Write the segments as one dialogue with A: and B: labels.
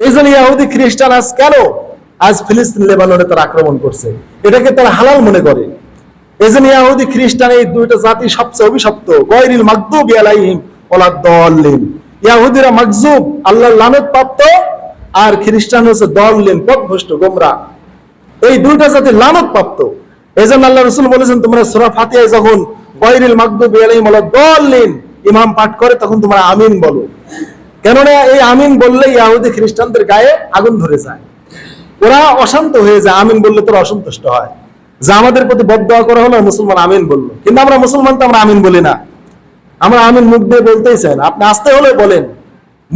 A: এই জন্য ইয়াহুদি খ্রিস্টান আজ কেন আজ ফিলিস্তিন লেবাননে তারা আক্রমণ করছে? এটাকে তারা হালাল মনে করে। এই জন্য ইয়াহুদি খ্রিস্টান এই দুইটা জাতি সবচেয়ে অভিশপ্ত। গয়রিল মাকদুব আলাইহিম ওলা দলিন ইয়াহুদিরা মাকজুব আল্লাহর লানত প্রাপ্ত আর খ্রিস্টান হচ্ছে দলিন পথভ্রষ্ট গোমরা। এই দুইটা জাতি লানত প্রাপ্ত এই জন্য আল্লাহ রসুল বলেছেন, তোমরা সুরা ফাতিহায় যখন গয়রিল মাকদুব আলাইহিম ওলা দলিন ইমাম পাঠ করে, তখন তোমরা আমিন বলো। কেননা এই আমিন বললে ইয়াহুদি খ্রিস্টানদের গায়ে আগুন ধরে যায়। ওরা অশান্ত হয়ে যায়, আমিন বললে তোরা অসন্তুষ্ট হয়। যে আমাদের প্রতি বদয়া করা হলো, মুসলমান আমিন বলল। কিন্তু আমরা মুসলমান তো আমরা আমিন বলি না। আমরা আমিন মুখ দিয়ে বলতেই চাই না। আপনি আসতে হলে বলেন।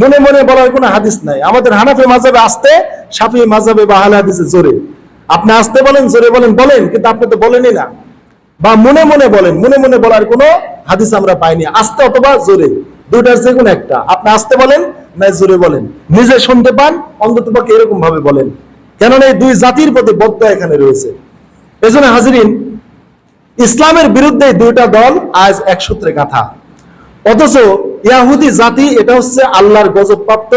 A: মনে মনে বলার কোনো হাদিস নাই। আমাদের হানাফি মাজাবে আসতে সাফি মাজাবে বা আহলে হাদিসে জোরে। আপনি আসতে বলেন, জোরে বলেন বলেন, কিন্তু আপনি তো বলেনই না। বা মনে মনে বলেন। মনে মনে বলার কোনো হাদিস আমরা পাইনি। আসতে অথবা জোরে। দুইটার যে কোনো একটা। আপনি আসতে বলেন, না জোরে বলেন। নিজে শুনতে পান, অন্তত পক্ষে এরকম ভাবে বলেন। কেননা এই দুই জাতির প্রতি বদ্ধ এখানে রয়েছে। এজন্য হাজিরিন, ইসলামের বিরুদ্ধে দুইটা দল আজ এক সূত্রে গাথা। অথচ ইয়াহুদি জাতি, এটা হচ্ছে আল্লাহর গজবপ্রাপ্ত।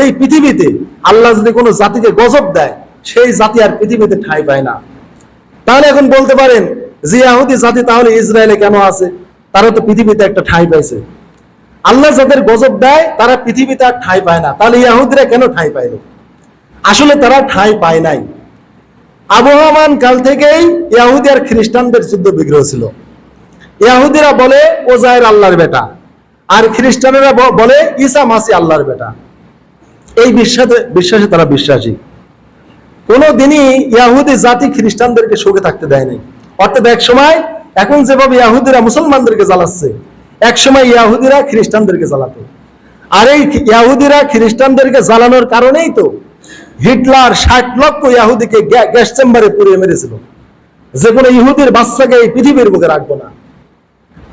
A: এই পৃথিবীতে আল্লাহ যদি কোনো জাতিকে গজব দেয়, সেই জাতি আর পৃথিবীতে ঠাঁই পায় না। তাহলে এখন বলতে পারেন, যে ইয়াহুদি জাতি তাহলে ইসরায়েলে কেন আছে? তারা তো পৃথিবীতে একটা ঠাঁই পাইছে। আল্লাহ যাদের গজব দেয়, তারা পৃথিবীতে আর ঠাঁই পায় না। তাহলে ইয়াহুদিরা কেন ঠাঁই পাইল? আসলে তারা ঠাঁই পায় নাই। আবহমান কাল থেকেই ইয়াহুদি আর খ্রিস্টানদের যুদ্ধ বিগ্রহ ছিল। ইয়াহুদিরা বলে ওজায়ের আল্লাহর বেটা। আর খ্রিস্টানেরা বলে, ঈসা মাসি আল্লাহর বেটা। এই বিশ্বাসে বিশ্বাসে তারা বিশ্বাসী। কোনো দিনই ইয়াহুদি জাতি খ্রিস্টানদেরকে সুখে থাকতে দেয়নি অর্থাৎ এক সময়, এখন যেভাবে ইয়াহুদিরা মুসলমানদেরকে জ্বালাচ্ছে এক সময় ইয়াহুদিরা খ্রিস্টানদেরকে জ্বালাতো। আর এই ইয়াহুদিরা খ্রিস্টানদেরকে জ্বালানোর কারণেই তো হিটলার ষাট লক্ষ ইয়াহুদিকে গ্যাস চেম্বারে পুড়িয়ে মেরেছিল। যে কোনো ইহুদির বাচ্চাকে এই পৃথিবীর বুকে রাখব না।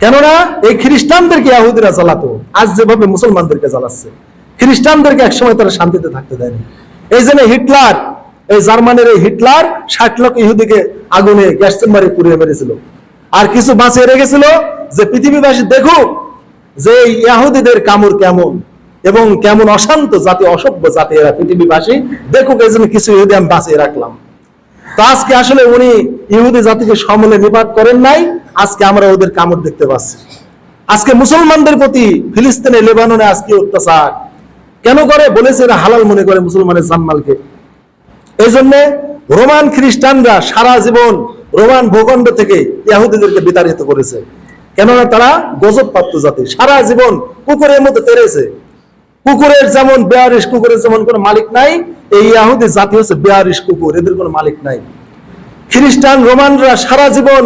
A: কেননা এই খ্রিস্টানদেরকে ইয়াহুদিরা জ্বালাতো, আজ যেভাবে মুসলমানদেরকে জ্বালাচ্ছে। খ্রিস্টানদেরকে একসময় তারা শান্তিতে থাকতে দেয়নি। এই জন্য হিটলার, এই জার্মানির এই হিটলার ষাট লক্ষ ইহুদিকে আগুনে গ্যাস চেম্বারে পুড়িয়ে মেরেছিল। আর কিছু বাঁচিয়ে রেখেছিল যে পৃথিবীবাসী দেখুক যে ইয়াহুদিদের কামড় কেমন এবং কেমন অশান্ত জাতি, অসভ্য জাতি এরা পৃথিবীবাসী দেখুক, এই জন্য কিছু ইহুদি আমি বাঁচিয়ে রাখলাম। তো আজকে আসলে উনি ইহুদি জাতিকে সমলে নিপাত করেন নাই, আজকে আমরা ওদের কামড় দেখতে পাচ্ছি। আজকে মুসলমানদের প্রতি ফিলিস্তিনে, লেবাননে আজকে অত্যাচার। কেন করে? বলেছে এরা হালাল মনে করে মুসলমানের জানমালকে। এই জন্য রোমান খ্রিস্টানরা সারা জীবন রোমান ভূখণ্ড থেকে ইয়াহুদিদেরকে বিতাড়িত করেছে। কেননা তারা গজব প্রাপ্ত জাতি। সারা জীবন কুকুরের মতো তেরেছে। কুকুরের যেমন বেয়ারিশ কুকুরের যেমন কোনো মালিক নাই, এই ইয়াহুদি জাতি হচ্ছে বেয়ারিশ কুকুর, এদের কোনো মালিক নাই। খ্রিস্টান, রোমানরা সারা জীবন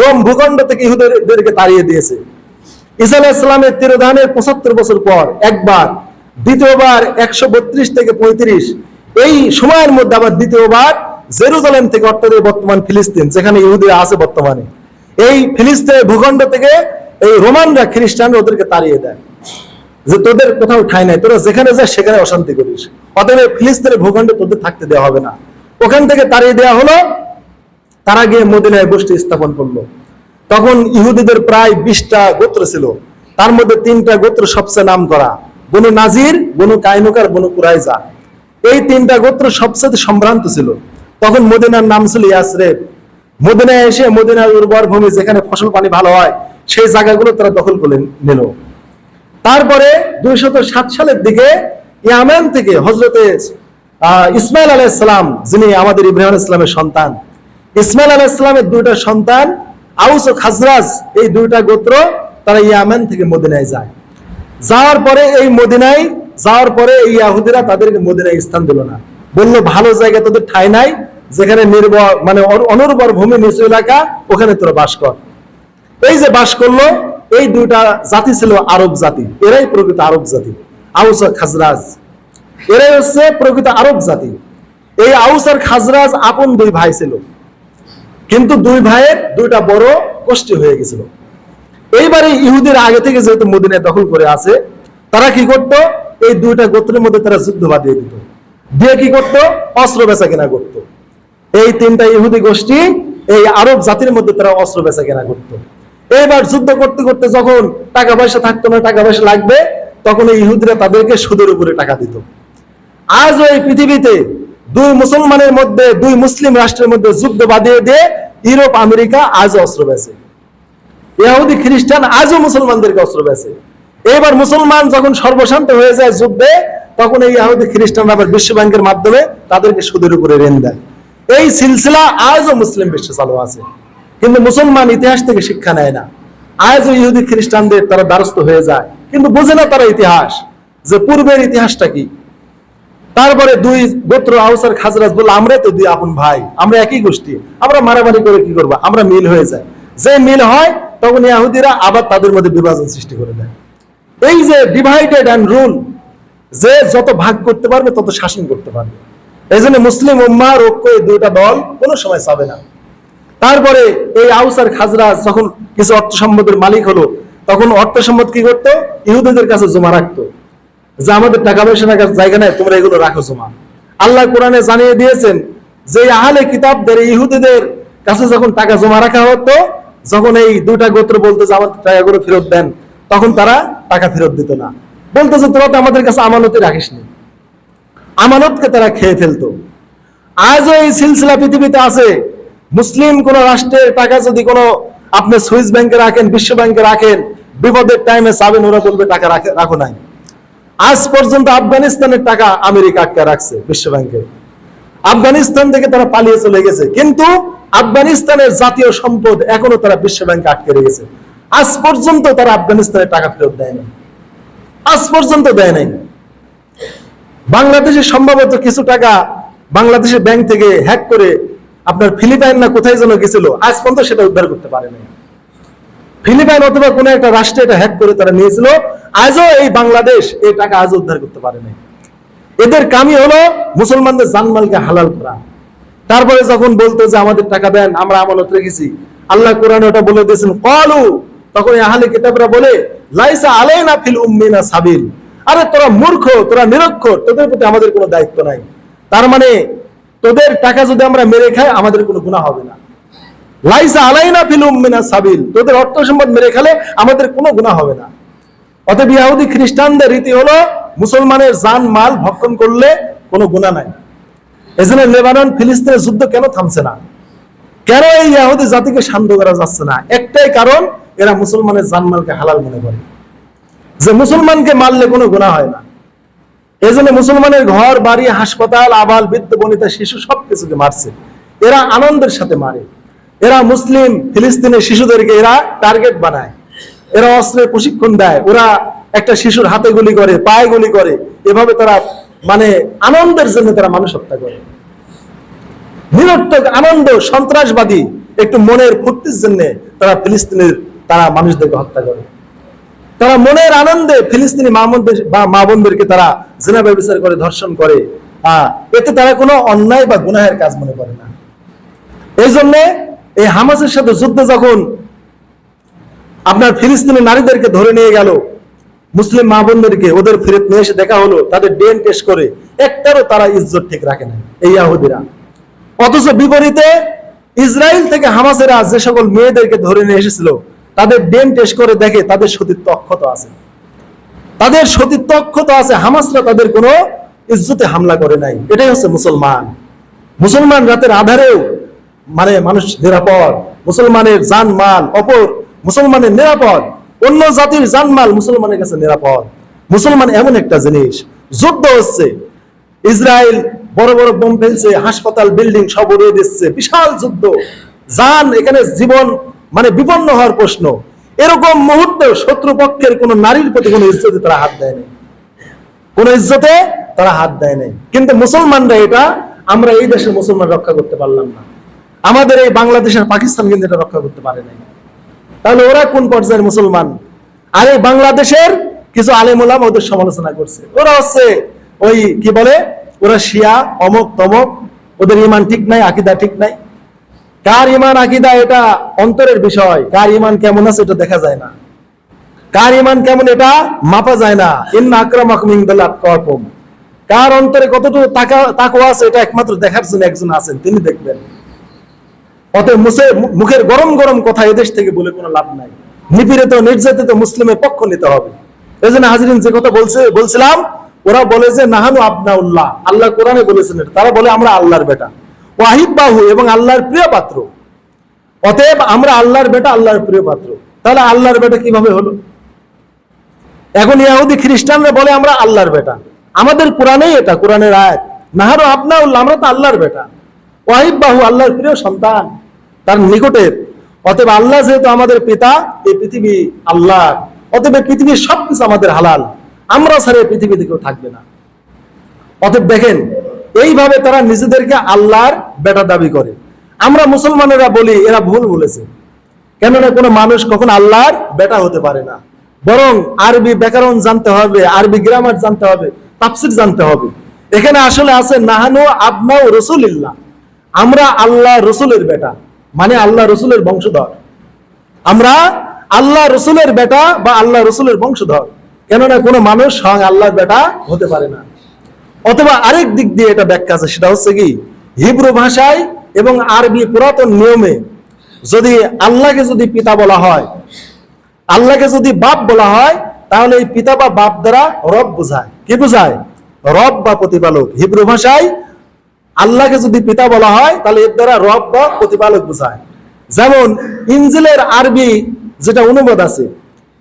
A: রোম ভূখণ্ড থেকে ইহুদেরকে তাড়িয়ে দিয়েছে। ঈসা আলাইহিস সালামের তিরোধানের পঁচাত্তর বছর পর একবার, দ্বিতীয়বার একশো বত্রিশ থেকে পঁয়ত্রিশ, এই সময়ের মধ্যে আবার দ্বিতীয়বার জেরুজালেম থেকে অর্থাৎ বর্তমান ফিলিস্তিন, যেখানে ইহুদিরা আছে বর্তমানে। এই ফিলিস্তিনের ভূখণ্ড থেকে এই রোমানরা খ্রিস্টান ওদেরকে তাড়িয়ে দেয়। যে তোদের কোথাও ঠাই নাই, তোরা যেখানে যাস সেখানে অশান্তি করিস। অতএব ফিলিস্তিনের ভূখণ্ডে তোদের থাকতে দেওয়া হবে না। ওখান থেকে তাড়িয়ে দেওয়া হলো, তারা গিয়ে মদিনায় গোষ্ঠী স্থাপন করল। তখন ইহুদিদের প্রায় বিশটা গোত্র ছিল। তার মধ্যে তিনটা গোত্র সবচেয়ে নাম করা বনু নাজির, বনু কাইনুকার বনু কুরাইজা। এই তিনটা গোত্র সবচেয়ে সম্ভ্রান্ত ছিল। তখন মদিনার নাম ছিল ইয়াসরেব। মদিনায় এসে মদিনার উর্বর ভূমি যেখানে ফসল পানি ভালো হয়, সেই জায়গাগুলো তারা দখল করে নিল। তারপরে দুইশত সাত সালের দিকে ইয়ামেন থেকে হজরতে ইসমাইল আলাইসালাম যিনি আমাদের ইব্রাহিম ইসলামের সন্তান, ইসমাইল আলাইসালামের দুইটা সন্তান, আউস ও খাজরাজ, এই দুইটা গোত্র তারা ইয়ামেন থেকে মদিনায় যায়। যাওয়ার পরে এই মদিনায়, যাওয়ার পরে এই ইয়াহুদিরা তাদেরকে মদিনায় স্থান দিল না। বলল, ভালো জায়গা তোদের ঠাই নাই যেখানে নির্ভর মানে অনুর্বর ভূমি নিচু এলাকা, ওখানে তোরা বাস কর। এই যে বাস করল, এই দুইটা জাতি ছিল আরব জাতি। এরাই প্রকৃত আরব জাতি। আউস আর খাজরাজ। এরাই হচ্ছে প্রকৃত আরব জাতি। এই আউস আর খাজরাজ আপন দুই ভাই ছিল। কিন্তু দুই ভাইয়ের দুইটা বড় গোষ্ঠী হয়ে গেছিল। এইবারে ইহুদির আগে থেকে যেহেতু মদিনায় দখল করে আছে, তারা কি করত? এই দুইটা গোত্রের মধ্যে তারা যুদ্ধ বাঁধিয়ে দিত। দিয়ে কি করত? অস্ত্র বেচা কেনা করত। এই তিনটা ইহুদি গোষ্ঠী, এই আরব জাতির মধ্যে তারা অস্ত্র বেচা কেনা করত। এইবার যুদ্ধ করতে করতে যখন টাকা পয়সা থাকতো না, টাকা পয়সা লাগবে, তখন এই ইহুদিরা তাদেরকে সুদের উপরে টাকা দিত। আজ ওই পৃথিবীতে দুই মুসলমানের মধ্যে, দুই মুসলিম রাষ্ট্রের মধ্যে যুদ্ধ বাঁধিয়ে দিয়ে ইউরোপ, আমেরিকা আজও অস্ত্র বেছে ইহুদি খ্রিস্টান আজও মুসলমানদেরকে অস্ত্র বেছে এবার মুসলমান যখন সর্বশান্ত হয়ে যায় যুদ্ধে, তখন এই ইহুদি খ্রিস্টান আবার বিশ্ব ব্যাংকের মাধ্যমে তাদেরকে সুদের উপরে ঋণ দেয়। এই সিলসিলা আজও মুসলিম বিশ্বে চালু আছে। কিন্তু মুসলমান ইতিহাস থেকে শিক্ষা নেয় না। আজও ইহুদি খ্রিস্টানদের তারা দ্বারস্থ হয়ে যায়। কিন্তু বোঝে না তারা ইতিহাস যে পূর্বের ইতিহাসটা কি। তারপরে দুই গোত্র আউসার খাজরাজ বলল, আমরা তো দুই আপন ভাই, আমরা একই গোষ্ঠী, আমরা মারামারি করে কি করব? আমরা মিল হয়ে যায় যে মিল হয়, তখন ইয়াহুদিরা আবার তাদের মধ্যে বিভাজন সৃষ্টি করে দেয়। এই যে ডিভাইডেড অ্যান্ড রুল যে যত ভাগ করতে পারবে, তত শাসন করতে পারবে। এই মুসলিম উম্মার ঐক্য এই দুইটা দল কোনো সময় চাবে না। তারপরে এই আউসার খাজরাজ যখন কিছু অর্থ সম্পদের মালিক হলো, তখন অর্থ সম্পদ কি করতো? ইহুদিদের কাছে জমা রাখতো। যে আমাদের টাকা পয়সা রাখার জায়গা নাই, তোমরা এগুলো রাখো জমা। আল্লাহ কোরআনে জানিয়ে দিয়েছেন যে আহলে কিতাবদের ইহুদিদের কাছে যখন টাকা জমা রাখা হতো, যখন এই দুটা গোত্র বলতো যে আমাদের টাকাগুলো ফেরত দেন, তখন তারা টাকা ফেরত দিত না। বলতো যে, তোরা তো আমাদের কাছে আমানতে রাখিসনি। আমানতকে তারা খেয়ে ফেলতো। আজও এই সিলসিলা পৃথিবীতে আছে। মুসলিম কোন রাষ্ট্রের টাকা যদি কোনো আপনি সুইস ব্যাংকে রাখেন, বিশ্ব ব্যাংকে রাখেন, বিপদের টাইমে সাবেন ওরা বলবে, টাকা রাখে- নাই। আজ পর্যন্ত আফগানিস্তানের টাকা আমেরিকা আটকে রাখছে বিশ্ব ব্যাংকে। আফগানিস্তান থেকে তারা পালিয়ে চলে গেছে। কিন্তু আফগানিস্তানের জাতীয় সম্পদ এখনও তারা বিশ্ব ব্যাংকে আটকে রেখেছে। আজ পর্যন্ত তারা আফগানিস্তানের টাকা ফেরত দেয় না আজ পর্যন্ত দেয় নাই। বাংলাদেশে সম্ভবত কিছু টাকা বাংলাদেশের ব্যাংক থেকে হ্যাক করে আপনার ফিলিপাইন না কোথায় যেন গেছিল, আজ পর্যন্ত সেটা উদ্ধার করতে পারে নাই। ফিলিপাইন অথবা কোনো একটা রাষ্ট্রে এটা হ্যাক করে তারা নিয়েছিল, আজও এই বাংলাদেশ এই টাকা আজও উদ্ধার করতে পারে নাই। এদের কামই হলো মুসলমানদের জানমালকে হালাল করা। তারপরে যখন বলতো যে আমাদের টাকা দেন, আমরা আমানত রেখেছি। আল্লাহ কোরআন ওটা বলে দিয়েছেন, কলু তখন আহলে কিতাবরা বলে, লাইসা আলাইনা ফিল উম্মিনা সাবিল। আরে তোরা মূর্খ, তোরা নিরক্ষর তোদের প্রতি আমাদের কোনো দায়িত্ব নাই। তার মানে তোদের টাকা যদি আমরা মেরে খাই, আমাদের কোনো গুনাহ হবে না। লাইসা আলাইনা ফিল উম্মিনা সাবিল, তোদের অর্থ সম্পদ মেরে খেলে আমাদের কোনো গুনাহ হবে না। অতএব ইয়াহুদি খ্রিস্টানদের রীতি হলো, মুসলমানের জান মাল ভক্ষণ করলে কোনো গুণা নাই। এজন্য লেবানন ফিলিস্তিনের যুদ্ধ কেন থামছে না? কেন এই ইয়াহুদি জাতিকে শান্ত করা যাচ্ছে না? একটাই কারণ, এরা মুসলমানের জানমালকে হালাল মনে করে। যে মুসলমানকে মারলে কোনো গুণা হয় না। এই জন্য মুসলমানের ঘর, বাড়ি, হাসপাতাল, আবাল, বৃদ্ধ, বনিতা, শিশু সবকিছুকে মারছে। এরা আনন্দের সাথে মারে। এরা মুসলিম, ফিলিস্তিনের শিশুদেরকে এরা টার্গেট বানায়। এরা অস্ত্রের প্রশিক্ষণ দেয়। ওরা একটা শিশুর হাতে গুলি করে, পায়ে গুলি করে। এভাবে তারা মানে আনন্দের জন্য তারা মানুষ হত্যা করে। নিরর্থক আনন্দ, সন্ত্রাসবাদী একটু মনের ফুর্তির জন্য তারা ফিলিস্তিনের, তারা মানুষদেরকে হত্যা করে। তারা মনের আনন্দে ফিলিস্তিনি মা বোনদেরকে তারা জেনা ব্যবচার করে, ধর্ষণ করে। এতে তারা কোনো অন্যায় বা গুনাহের কাজ মনে করে না। এই জন্য এই হামাসের সাথে যুদ্ধে যখন আপনার ফিলিস্তিনি নারীদেরকে ধরে নিয়ে গেল, মুসলিম মা বোনদেরকে ওদের ফেরত নিয়ে এসে দেখা হলো, তাদের ডেন টেস্ট করে, একটারও তারা ইজ্জত ঠিক রাখে না এই ইয়াহুদিরা। অথচ বিপরীতে ইসরায়েল থেকে হামাসেরা যে সকল মেয়েদেরকে ধরে নিয়ে এসেছিল, তাদের ডেন টেস্ট করে দেখে তাদের সতীত্ব অক্ষত আছে। তাদের সতীত্ব অক্ষত আছে, হামাসরা তাদের কোনো ইজ্জতে হামলা করে নাই। এটাই হচ্ছে মুসলমান। মুসলমান রাতের আধারেও মানে মানুষ নিরাপদ, মুসলমানের জান মাল অপর, মুসলমানের নিরাপদ, অন্য জাতির জানমাল মুসলমানের কাছে নিরাপদ। মুসলমান এমন একটা জিনিস, যুদ্ধ হচ্ছে, ইসরায়েল বড় বড় বোম ফেলছে, হাসপাতাল, বিল্ডিং সব উড়িয়ে দিচ্ছে, বিশাল যুদ্ধ। জান এখানে জীবন মানে বিপন্ন হওয়ার প্রশ্ন। এরকম মুহূর্তে শত্রুপক্ষের কোন নারীর প্রতি কোনো ইজ্জতে তারা হাত দেয়নি কোন ইজ্জতে তারা হাত দেয় নাই। কিন্তু মুসলমানরা এটা, আমরা এই দেশের মুসলমান রক্ষা করতে পারলাম না। আমাদের এই বাংলাদেশের পাকিস্তান কিন্তু এটা রক্ষা করতে পারে নাই। তাহলে ওরা কোন পর্যায়ের মুসলমান? আর এই বাংলাদেশের কিছু আলেমুলাম ওদের সমালোচনা করছে। ওরা হচ্ছে ওই কি বলে, ওরা শিয়া অমক তমক ওদের ইমান ঠিক নাই, আকিদা ঠিক নাই। কার ইমান আকিদা এটা অন্তরের বিষয়। কার ইমান কেমন আছে এটা দেখা যায় না। কার ইমান কেমন এটা মাপা যায় না। ইন্না আকরামাকুম ইনদাল্লাহ আতকাকুম। কার অন্তরে কতটুকু তাকা তাকওয়া আছে এটা একমাত্র দেখার জন্য একজন আছেন, তিনি দেখবেন। অতএব মুসে মুখের গরম গরম কথা এদেশ থেকে বলে কোনো লাভ নাই। নিপীড়িত, নির্যাতিত মুসলিমের পক্ষ নিতে হবে। এই জন্য হাজিরিন যে কথা বলছে বলছিলাম, ওরা বলে যে, নাহানু আবনাউল্লাহ। আল্লাহ কোরআনে বলেছেন তারা বলে, আমরা আল্লাহর বেটা। ওয়াহিব বাহু এবং আল্লাহর প্রিয় পাত্র। অতএব আমরা আল্লাহর বেটা, আল্লাহর প্রিয় পাত্র। তাহলে আল্লাহর বেটা কীভাবে হলো? এখন ইয়াহুদি খ্রিস্টানরা বলে, আমরা আল্লাহর বেটা। আমাদের কোরআনেই এটা, কোরআনের আয়াত। নাহারো আপনাউল্লাহ আমরা তো আল্লাহর বেটা। ওয়াহিব বাহু আল্লাহর প্রিয় সন্তান, তার নিকটের। অতএব আল্লাহ যেহেতু আমাদের পিতা, এই পৃথিবী আল্লাহ। অতএব পৃথিবীর সবকিছু আমাদের হালাল। আমরা ছাড়া এই পৃথিবীতে কেউ থাকবে না। অতএব দেখেন এইভাবে তারা নিজেদেরকে আল্লাহর বেটা দাবি করে। আমরা মুসলমানেরা বলি, এরা ভুল বলেছে। কেননা কোনো মানুষ কখন আল্লাহর বেটা হতে পারে না। বরং আরবি ব্যাকরণ জানতে হবে, আরবি গ্রামার জানতে হবে, তাফসির জানতে হবে। এখানে আসলে আছে, নাহানু আবনাউ রসুলিল্লাহ। আমরা আল্লাহ রসুলের বেটা মানে আল্লাহ রসুলের বংশধর। আমরা আল্লাহ রসুলের বেটা বা আল্লাহ রসুলের বংশধর। কেননা কোনো মানুষ স্বয়ং আল্লাহর বেটা হতে পারে না। অথবা আরেক দিক দিয়ে এটা ব্যাখ্যা আছে, সেটা হচ্ছে কি? হিব্রু ভাষায় এবং আরবি পুরাতন নিয়মে যদি আল্লাহকে যদি পিতা বলা হয়, আল্লাহকে যদি বাপ বলা হয়, তাহলে এই পিতা বা বাপ দ্বারা রব বোঝায়। কি বোঝায়? রব বা প্রতিপালক। হিব্রু ভাষায় আল্লাহকে যদি পিতা বলা হয়, তাহলে এর দ্বারা রব বা প্রতিপালক বোঝায়। যেমন ইঞ্জিলের আরবি যেটা অনুবাদ আছে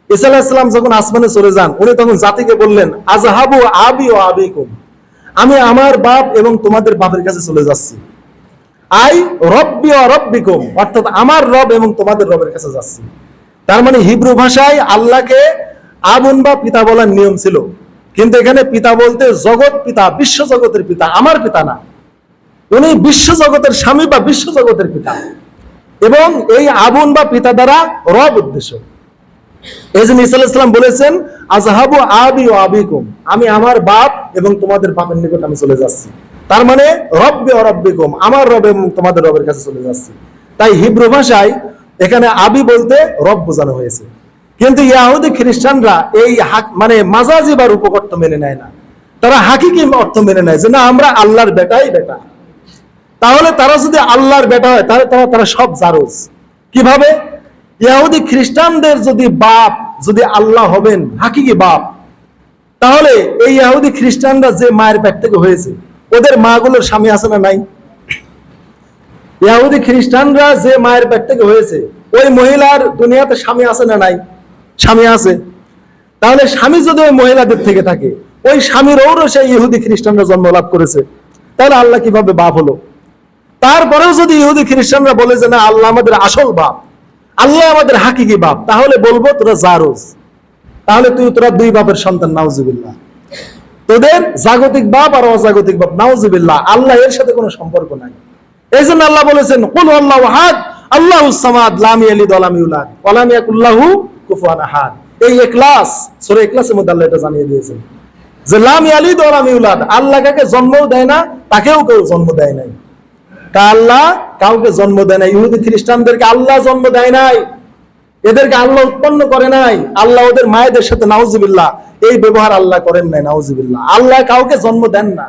A: ইসা ইসলাম যখন আসমানে চলে যান, উনি তখন জাতিকে বললেন, আজহাবু আবি ও আবি আবিকুম। আমি আমার বাপ এবং তোমাদের বাপের কাছে চলে যাচ্ছি। আই রব্বি ও রব্বিকুম, অর্থাৎ আমার রব এবং তোমাদের রবের কাছে যাচ্ছি। তার মানে হিব্রু ভাষায় আল্লাহকে আবুন বা পিতা বলার নিয়ম ছিল। কিন্তু এখানে পিতা বলতে জগৎ পিতা, বিশ্ব জগতের পিতা, আমার পিতা না। উনি বিশ্ব জগতের স্বামী বা বিশ্ব জগতের পিতা। এবং এই আবুন বা পিতা দ্বারা রব উদ্দেশ্য। এই জন্য ইসা ইসলাম বলেছেন, আজহাবু আবি ও আবিকুম। আমি আমার বাপ এবং তোমাদের বাপের নিকট আমি চলে যাচ্ছি। তার মানে রব্বে আমার রব এবং তোমাদের রবের কাছে চলে যাচ্ছি। তাই হিব্রু ভাষায় এখানে আবি বলতে রব বোঝানো হয়েছে। কিন্তু ইয়াহুদি খ্রিস্টানরা এই মানে মাজাজি বা রূপকর্ত মেনে নেয় না। তারা হাকিকি অর্থ মেনে নেয় যে, না, আমরা আল্লাহর বেটাই বেটা। তাহলে তারা যদি আল্লাহর বেটা হয়, তাহলে তারা তারা সব জারজ। কীভাবে? ইহুদি খ্রিস্টানদের যদি বাপ, যদি আল্লাহ হবেন, হাকিকি বাপ, তাহলে এই ইহুদি খ্রিস্টানরা যে মায়ের পেট থেকে হয়েছে, ওদের মাগুলোর স্বামী আছে না নাই? ইহুদি খ্রিস্টানরা যে মায়ের পেট থেকে হয়েছে, ওই মহিলার দুনিয়াতে স্বামী আছে না নাই? স্বামী আছে। তাহলে স্বামী যদি ওই মহিলাদের থেকে থাকে, ওই স্বামীর ওরও সেই ইহুদি খ্রিস্টানরা জন্ম লাভ করেছে। তাহলে আল্লাহ কীভাবে বাপ হলো? তারপরেও যদি ইহুদি খ্রিস্টানরা বলে যে না, আল্লাহ আমাদের আসল বাপ আল্লাহ আমাদের হাকিকি বাপ, তাহলে বলব তোরা জারোজ। তাহলে তুই, তোরা দুই বাপের সন্তান, নাউজুবিল্লাহ। তোদের জাগতিক বাপ আর অজাগতিক বাপ, নাউজুবিল্লাহ। আল্লাহ এর সাথে কোনো সম্পর্ক নাই। এই জন্য আল্লাহ বলেছেন, কুল আল্লাহ হাদ আল্লাহ সামাদ লাম ওয়া লাম ইয়াকুল্লাহু কুফুয়ান আহাদ। এই ইখলাস সূরা ইখলাসের মধ্যে আল্লাহ এটা জানিয়ে দিয়েছেন। যে লাম লাম ইউলাদ আল্লাহ কাকে জন্মও দেয় না, তাকেও কেউ জন্ম দেয় নাই। তা আল্লাহ কাউকে জন্ম দেয় নাই। ইহুদি খ্রিস্টানদেরকে আল্লাহ জন্ম দেয় নাই। এদেরকে আল্লাহ উৎপন্ন করে নাই। আল্লাহ ওদের মায়েদের সাথে নাউজিবিল্লাহ। এই ব্যবহার আল্লাহ করেন নাই, নাউজিবিল্লাহ। আল্লাহ কাউকে জন্ম দেন না।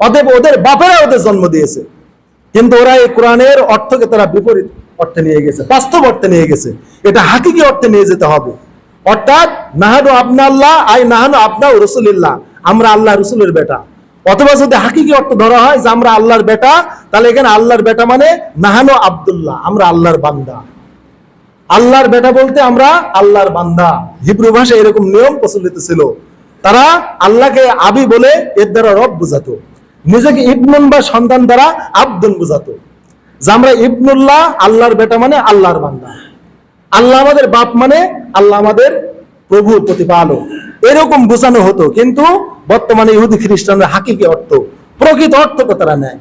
A: অতএব ওদের বাপেরা ওদের জন্ম দিয়েছে। কিন্তু ওরা এই কোরআনের অর্থকে তারা বিপরীত অর্থে নিয়ে গেছে, বাস্তব অর্থে নিয়ে গেছে। এটা হাকিকি অর্থে নিয়ে যেতে হবে। অর্থাৎ, নাহানু আপনা আল্লাহ আই নাহানু আপনা রসুলিল্লাহ। আমরা আল্লাহ রসুলের বেটা। অথবা যদি হাকিকি অর্থ ধরা হয় যে আমরা আল্লাহর বেটা, তাহলে এখানে আল্লাহর বেটা মানে নাহানু আব্দুল্লাহ, আমরা আল্লাহর বান্দা। আল্লাহর বেটা বলতে আমরা আল্লাহর বান্দা। হিব্রু ভাষায় এরকম নিয়ম প্রচলিত ছিল। তারা আল্লাহকে আবি বলে এর দ্বারা রব বুঝাতো। নিজেকে ইবনুন বা সন্তান দ্বারা আব্দুল বুঝাতো। যে আমরা ইবনুল্লাহ, আল্লাহর বেটা মানে আল্লাহর বান্দা। আল্লাহ আমাদের বাপ মানে আল্লাহ আমাদের প্রভু প্রতিপালক। এরকম বোঝানো হতো, কিন্তু বর্তমানে ইহুদি খ্রিস্টানরা হাকিকি অর্থ, প্রকৃত অর্থকে তারা নেয়।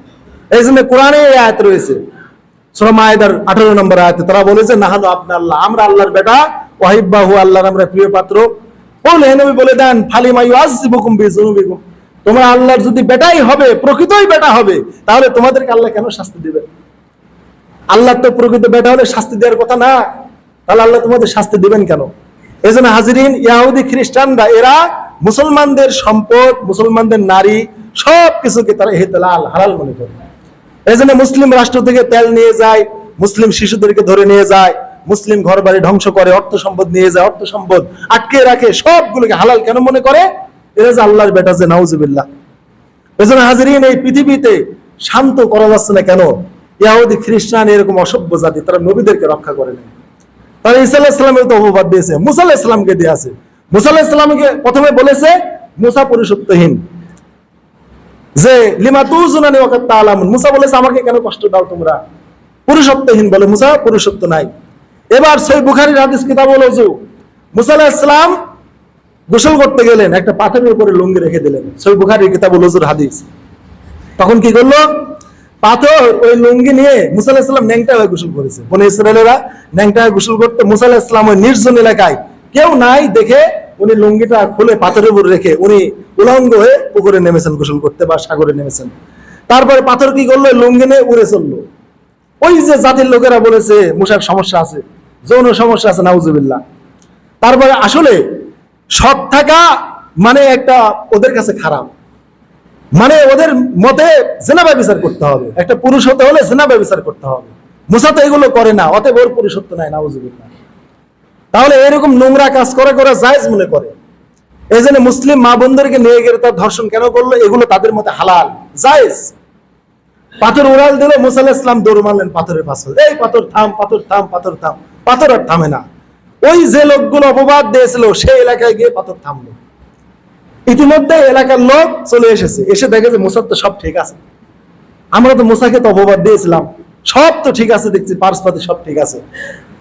A: এই জন্য কোরআনে এই আয়াত রয়েছে। সূরা মায়েদার আঠারো নম্বর আয়াতে তারা বলেছে, নাহানু আপনা আল্লাহ, আমরা আল্লাহর বেটা, ওয়াহিব্বাহু আল্লাহর আমরা প্রিয় পাত্র। বলে হে নবী, বলে দেন, ফালিমা ইউআযিবুকুম বিযুনুবিকুম। তোমরা আল্লাহর যদি বেটাই হবে, প্রকৃতই বেটা হবে, তাহলে তোমাদেরকে আল্লাহ কেন শাস্তি দিবে? আল্লাহ তো প্রকৃত বেটা হলে শাস্তি দেওয়ার কথা না। তাহলে আল্লাহ তোমাদের শাস্তি দিবেন কেন? এই জন্য হাজিরিন, ইয়াহুদি খ্রিস্টানরা, এরা মুসলমানদের সম্পদ, মুসলমানদের নারী সব কিছুকে তারা হেতলাল হালাল মনে করে। এই জন্য মুসলিম রাষ্ট্র থেকে তেল নিয়ে যায়, মুসলিম শিশুদেরকে ধরে নিয়ে যায়, মুসলিম ঘর বাড়ি ধ্বংস করে, অর্থ সম্পদ নিয়ে যায়, অর্থ সম্পদ আটকে রাখে, সবগুলোকে হালাল কেন মনে করে? এরা যে আল্লাহর বেটা যে, নাউজুবিল্লাহ। এজন্য হাজিরিন, এই পৃথিবীতে শান্ত করা যাচ্ছে না কেন? ইয়াহুদি খ্রিস্টান এরকম অসভ্য জাতি, তারা নবীদেরকে রক্ষা করে না তারা ঈসা আলাইহিস তো অপবাদ দিয়েছে, মুসা আলাইহিস সালামকে দিয়ে আছে মুসা আলাইহিস প্রথমে বলেছে, মুসা পুরুষত্বহীন যে, লিমা তুজুনানি ওয়াকাত তাআলামুন। মুসা বলেছে, আমাকে কেন কষ্ট দাও তোমরা? পুরুষত্বহীন বলে, মুসা পুরুষত্ব নাই। এবার সই বুখারীর হাদিস কিতাব হলো যে, মুসা আলাইহিস সালাম গোসল করতে গেলেন, একটা পাথরের উপরে লুঙ্গি রেখে দিলেন। সই বুখারীর কিতাব হজুর হাদিস। তখন কি করল? পাথর ওই লুঙ্গি নিয়ে মুসা সাল্লাম ন্যাংটা হয়ে গোসল করেছে। বনে ইসরায়েলেরা ন্যাংটা হয়ে গোসল করতে মুসা আলাহিস সাল্লাম ওই নির্জন এলাকায় কেউ নাই দেখে উনি লুঙ্গিটা খুলে পাথরের উপর রেখে উনি উলঙ্গ হয়ে পুকুরে নেমেছেন, গোসল করতে বা সাগরে নেমেছেন। তারপরে পাথর কি করল? লুঙ্গি নিয়ে উড়ে চলল। ওই যে জাতির লোকেরা বলেছে, মুসার সমস্যা আছে, যৌন সমস্যা আছে, নাউজুবিল্লাহ। তারপরে আসলে সৎ থাকা মানে একটা ওদের কাছে খারাপ। মানে ওদের মতে জেনাবা বিচার করতে হবে। একটা পুরুষ হতে হলে জেনাবা বিচার করতে হবে। মুসা তো এগুলো করে না, অতএব ওর পুরুষত্ব নাই, নাউজুবিল্লাহ। তাহলে এরকম নোংরা কাজ করে করে জায়েজ মনে করে। এই জন্য মুসলিম মা বোনদেরকে নিয়ে গেলে তার ধর্ষণ কেন করল? এগুলো তাদের মতে হালাল, জায়েজ। পাথর উড়াল দিল, মুসা আলাহিস ইসলাম দৌড় মারলেন পাথরের পাশে। এই পাথর থাম পাথর থাম পাথর থাম, পাথর আর থামে না। ওই যে লোকগুলো অপবাদ দিয়েছিল, সেই এলাকায় গিয়ে পাথর থামলো। ইতিমধ্যে এলাকার লোক চলে এসেছে। এসে দেখে যে মুসার তো সব ঠিক আছে। আমরা তো মুসাকে তো অপবাদ দিয়েছিলাম। সব তো ঠিক আছে দেখছি পার্সপাতি সব ঠিক আছে।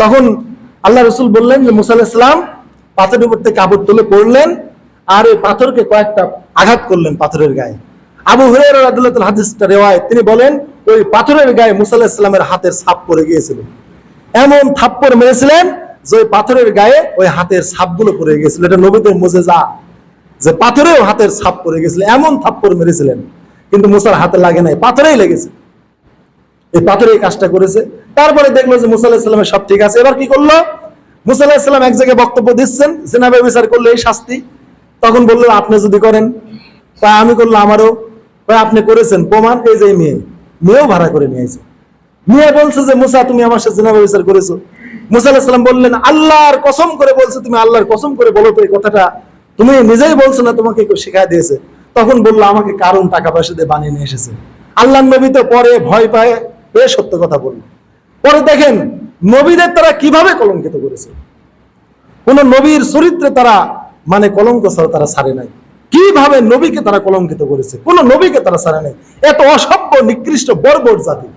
A: তখন আল্লাহ রসুল বললেন যে মুসা ইসলাম পাথরের উপর থেকে কাপড় তুলে পড়লেন আর এই পাথরকে কয়েকটা আঘাত করলেন পাথরের গায়ে। আবু হুরায়রা হাদিসটা রিওয়ায়াত তিনি বলেন, ওই পাথরের গায়ে মুসা আলাইহিস সালামের হাতের ছাপ পড়ে গিয়েছিল। এমন থাপ্পড় মেরেছিলেন যে ওই পাথরের গায়ে ওই হাতের ছাপগুলো পড়ে গিয়েছিল। এটা নবীদের মুজেজা। যে পাথরেও হাতের ছাপ পড়ে গেছিল, এমন থাপ্পড় মেরেছিলেন। কিন্তু মুসার হাতে লাগে নাই, পাথরেই লেগেছে। এই পাথরে কাজটা করেছে। তারপরে দেখল যে মুসা আলাহিস সব ঠিক আছে। এবার কি করল? মুসা আলাহিস এক জায়গায় বক্তব্য দিচ্ছেন, জেনাবে বিচার করলে এই শাস্তি। তখন বলল, আপনি যদি করেন, তা আমি করলাম আমারও। তা আপনি করেছেন, প্রমাণ এই যে মেয়ে। মেয়েও ভাড়া করে নিয়েছে মেয়ে বলছে যে, মুসা, তুমি আমার সাথে জেনাবে বিচার করেছ। মুসা আলাহিস সালাম বললেন, আল্লাহর কসম করে বলছে, তুমি আল্লাহর কসম করে বলো তো এই কথাটা। তুমি নিজেই বলছো না, তোমাকে কেউ শিখাই দিয়েছে। তখন বলল, আমাকে কারণ টাকা পয়সা দিয়ে বানিয়ে নিয়ে এসেছে? আল্লাহ নবী তো পরে ভয় পায়, এ সত্য কথা বলল। পরে দেখেন, নবীদের তারা কীভাবে কলঙ্কিত করেছে? কোন নবীর চরিত্রে তারা মানে কলঙ্ক ছাড়া তারা ছাড়ে নাই। কীভাবে নবীকে তারা কলঙ্কিত করেছে? কোন নবীকে তারা ছাড়ে নাই। এত অসভ্য, নিকৃষ্ট, বর্বর জাতি।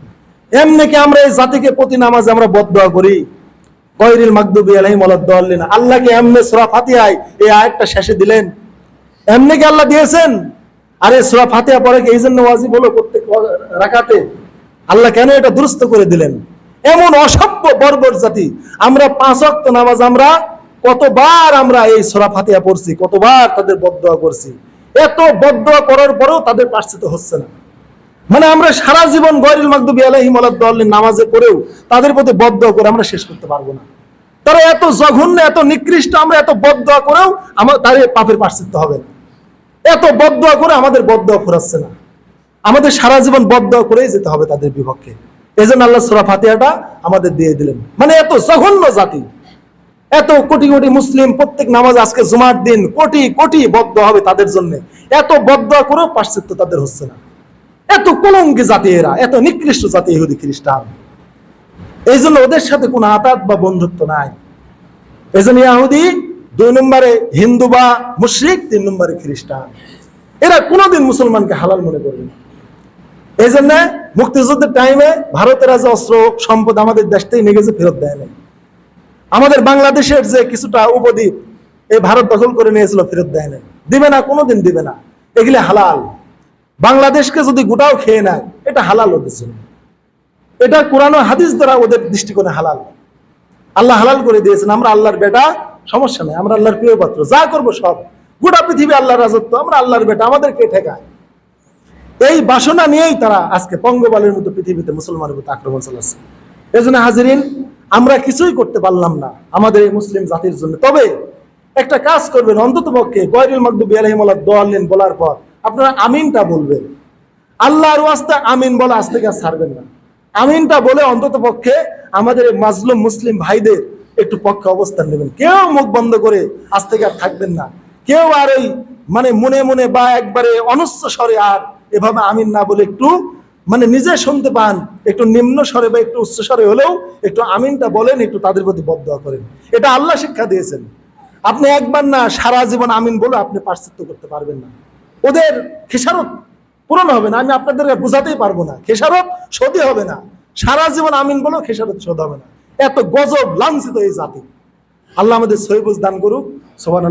A: এমনি কি আমরা এই জাতিকে প্রতি নামাজে আমরা বদয়া করি? মাকদুবি আল্লাহকে ফাতিহায় এই শেষে দিলেন। এমনি কি আল্লাহ দিয়েছেন? আরে ফাতিহা এই জন্য ওয়াজিব হলো প্রত্যেক আল্লাহ কেন এটা দুরস্ত করে দিলেন? এমন অসভ্য, বর্বর জাতি। আমরা পাঁচ ওয়াক্ত নামাজ আমরা কতবার আমরা এই সূরা ফাতিহা পড়ছি, কতবার তাদের বদদোয়া করছি। এত বদদোয়া করার পরেও তাদের পার্শ্বিত হচ্ছে না। মানে আমরা সারা জীবন গরিল মাকদুবি আলাইহিম ওয়ালাদ-দাল্লিন নামাজে পড়েও তাদের প্রতি বদদোয়া করে আমরা শেষ করতে পারব না। তারা এত জঘন্য, এত নিকৃষ্ট, আমরা এত বদদোয়া করেও আমার তাদের পাপের পার্শ্বিত হবে না। এত বদদোয়া করে আমাদের বদদোয়া ফুরাচ্ছে না। আমাদের সারা জীবন বদদোয়া করেই যেতে হবে তাদের বিপক্ষে। এই জন্য আল্লাহ সুরা ফাতিহাটা আমাদের দিয়ে দিলেন। মানে এত জঘন্য জাতি। এত কোটি কোটি মুসলিম প্রত্যেক নামাজ আজকে জুমার দিন কোটি কোটি বদ্ধ হবে তাদের জন্য। এত বদ্ধ করেও পাশ্চাত্য তাদের হচ্ছে না। এত কলঙ্কি জাতি এরা, এত নিকৃষ্ট জাতি ইহুদি খ্রিস্টান। এই জন্য ওদের সাথে কোনো আতাত বা বন্ধুত্ব নাই। এই জন্য ইয়াহুদি দুই নম্বরে হিন্দু বা মুশরিক, তিন নম্বরে খ্রিস্টান। এরা কোনোদিন মুসলমানকে হালাল মনে করবে না। এই জন্য মুক্তিযুদ্ধের টাইমে ভারতের যে অস্ত্র, সম্পদ আমাদের দেশ থেকে নিয়ে গেছে, ফেরত দেয় নাই। আমাদের বাংলাদেশের যে কিছুটা উপদ্বীপ, এই ভারত দখল করে নিয়েছিল, ফেরত দেয় নাই। দিবে না, কোনোদিন দিবে না। এগুলি হালাল। বাংলাদেশকে যদি গোটাও খেয়ে নেয়, এটা হালাল ওদের জন্য এটা কোরআন হাদিস দ্বারা ওদের দৃষ্টিকোণে হালাল। আল্লাহ হালাল করে দিয়েছেন, আমরা আল্লাহর বেটা, সমস্যা নেই, আমরা আল্লাহর প্রিয় পাত্র, যা করব সব। গোটা পৃথিবী আল্লাহর রাজত্ব, আমরা আল্লাহর বেটা আমাদের কে ঠেকায়। এই বাসনা নিয়েই তারা আজকে পঙ্গবালের মতো পৃথিবীতে মুসলমানের মতো আক্রমণ চালাচ্ছে। এই জন্য হাজিরিন, আমরা কিছুই করতে পারলাম না আমাদের এই মুসলিম জাতির জন্য। তবে একটা কাজ করবেন অন্তত পক্ষে গয়রুল মকদুবি আলহিমাল্লাহ দোয়াল্লিন বলার পর আপনারা আমিনটা বলবেন। আল্লাহর ওয়াস্তে আমিন বলে আজ থেকে আর ছাড়বেন না। আমিনটা বলে অন্তত পক্ষে আমাদের মাজলুম মুসলিম ভাইদের একটু পক্ষে অবস্থান নেবেন। কেউ মুখ বন্ধ করে আজ থেকে আর থাকবেন না। কেউ আর ওই মানে মনে মনে বা একবারে অনস্য স্বরে আর এভাবে আমিন না বলে একটু মানে নিজে শুনতে পান, একটু নিম্ন স্বরে বা একটু উচ্চ স্বরে হলেও একটু আমিনটা বলেন, একটু তাদের প্রতি বদয়া করেন। এটা আল্লাহ শিক্ষা দিয়েছেন। আপনি একবার না সারা জীবন আমিন বলে আপনি পার্থিত্য করতে পারবেন না। ওদের খেসারত পূরণ হবে না, আমি আপনাদেরকে বোঝাতেই পারব না। খেসারত সদি হবে না। সারা জীবন আমিন বলো খেসারত সদ হবে না। এত গজব লাঞ্ছিত এই জাতি। আল্লাহ আমাদের সহিবুজ দান করুক। সোহান